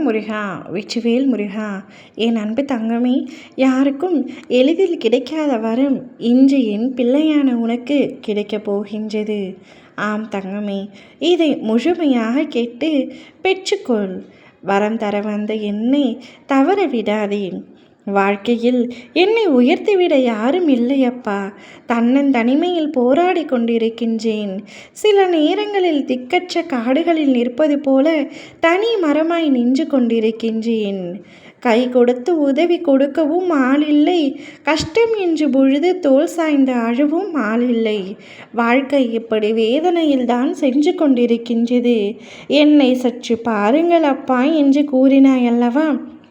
முருகா வெற்றிவேல் முருகா என் அன்பு தங்கமே யாருக்கும் எளிதில் கிடைக்காத வரம் இன்று என் பிள்ளையான உனக்கு கிடைக்கப் போகின்றது. ஆம் தங்கமே இதை முழுமையாக கேட்டு பெற்றுக்கொள். வரம் தர வந்த என்னை தவற விடாதேன் வாழ்க்கையில் என்னை உயர்த்திவிட யாரும் இல்லையப்பா. தன்னன் தனிமையில் போராடி கொண்டிருக்கின்றேன். சில நேரங்களில் திக்கற்ற காடுகளில் நிற்பது போல தனி மரமாய் நின்று கொண்டிருக்கின்றேன். கை கொடுத்து உதவி கொடுக்கவும் ஆளில்லை. கஷ்டம் என்று பொழுது தோல் சாய்ந்து அழவும் ஆளில்லை. வாழ்க்கை இப்படி வேதனையில் தான் சென்று கொண்டிருக்கின்றது. என்னை சற்று பாருங்கள் அப்பா என்று கூறினாய் அல்லவா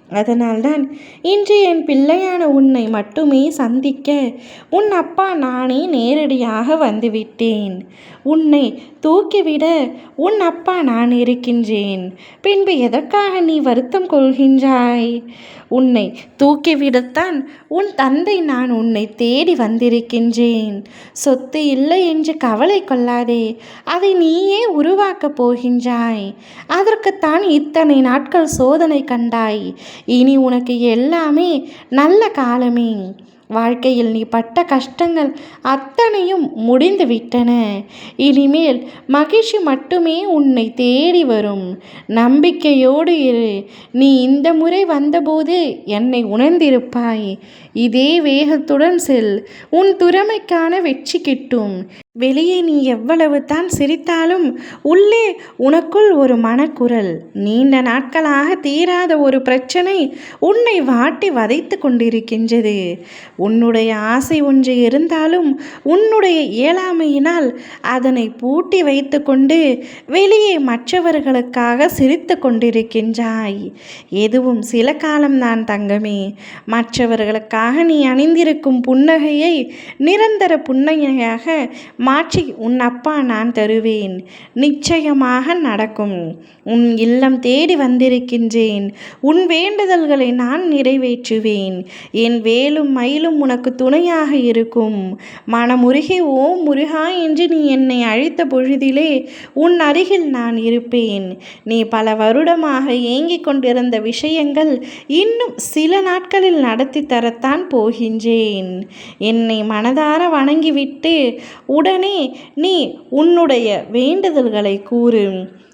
அதனால்தான் இன்று என் பிள்ளையான உன்னை மட்டுமே சந்திக்க உன் அப்பா நானே நேரடியாக வந்துவிட்டேன். உன்னை தூக்கிவிட உன் அப்பா நான் இருக்கின்றேன். பின்பு எதற்காக நீ வருத்தம் கொள்கின்றாய்? உன்னை தூக்கிவிடத்தான் உன் தந்தை நான் உன்னை தேடி வந்திருக்கின்றேன். சொத்து இல்லை என்று கவலை கொள்ளாதே அதை நீயே உருவாக்கப் போகின்றாய். அதற்குத்தான் இத்தனை நாட்கள் சோதனை கண்டாய். இனி உனக்கு எல்லாமே நல்ல காலமே. வாழ்க்கையில் நீ பட்ட கஷ்டங்கள் அத்தனையும் முடிந்து விட்டன. இனிமேல் மகிழ்ச்சி மட்டுமே உன்னை தேடி வரும். நம்பிக்கையோடு இரு. நீ இந்த முறை வந்தபோது என்னை உணர்ந்திருப்பாய். இதே வேகத்துடன் செல். உன் திறமைக்கான வெற்றி கிட்டும். வெளியே நீ எவ்வளவு தான் சிரித்தாலும் உள்ளே உனக்குள் ஒரு மனக்குரல். நீண்ட நாட்களாக தீராத ஒரு பிரச்சனை உன்னை வாட்டி வதைத்து கொண்டிருக்கின்றது. உன்னுடைய ஆசை ஒன்று இருந்தாலும் உன்னுடைய இயலாமையினால் அதனை பூட்டி வைத்துக்கொண்டு வெளியே மற்றவர்களுக்காக சிரித்து கொண்டிருக்கின்றாய். எதுவும் சில காலம்தான் தங்கமே. மற்றவர்களுக்காக நீ அணிந்திருக்கும் புன்னகையை நிரந்தர புன்னகையாக மாற்றி உன் அப்பா நான் தருவேன். நிச்சயமாக நடக்கும். உன் இல்லம் தேடி வந்திருக்கின்றேன். உன் வேண்டுதல்களை நான் நிறைவேற்றுவேன். என் வேலும் மயிலும் உனக்கு துணையாக இருக்கும். மனமுருகி ஓ முருகா என்று நீ என்னை அழைத்த பொழுதிலே உன் அருகில் நான் இருப்பேன். நீ பல வருடமாக ஏங்கிக் கொண்டிருந்த விஷயங்கள் இன்னும் சில நாட்களில் நடத்தி தரத்தான் போகின்றேன். என்னை மனதார வணங்கிவிட்டு உடனே நீ உன்னுடைய வேண்டுதல்களை கூறு.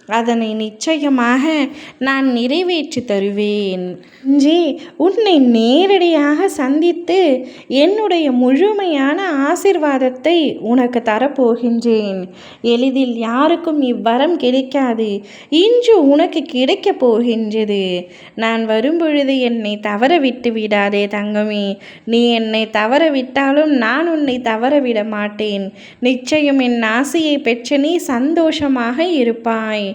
அதனை நிச்சயமாக நான் நிறைவேற்றி தருவேன். ஜி உன்னை நேரடியாக சந்தித்து என்னுடைய முழுமையான ஆசிர்வாதத்தை உனக்கு தரப்போகின்றேன். எளிதில் யாருக்கும் இவ்வரம் கிடைக்காது. இன்று உனக்கு கிடைக்கப் போகின்றது. நான் வரும்பொழுது என்னை தவற விட்டு விடாதே தங்கமே. நீ என்னை தவற விட்டாலும் நான் உன்னை தவற விட மாட்டேன் நிச்சயம் என் ஆசையை பெற்ற நீ சந்தோஷமாக இருப்பாய்.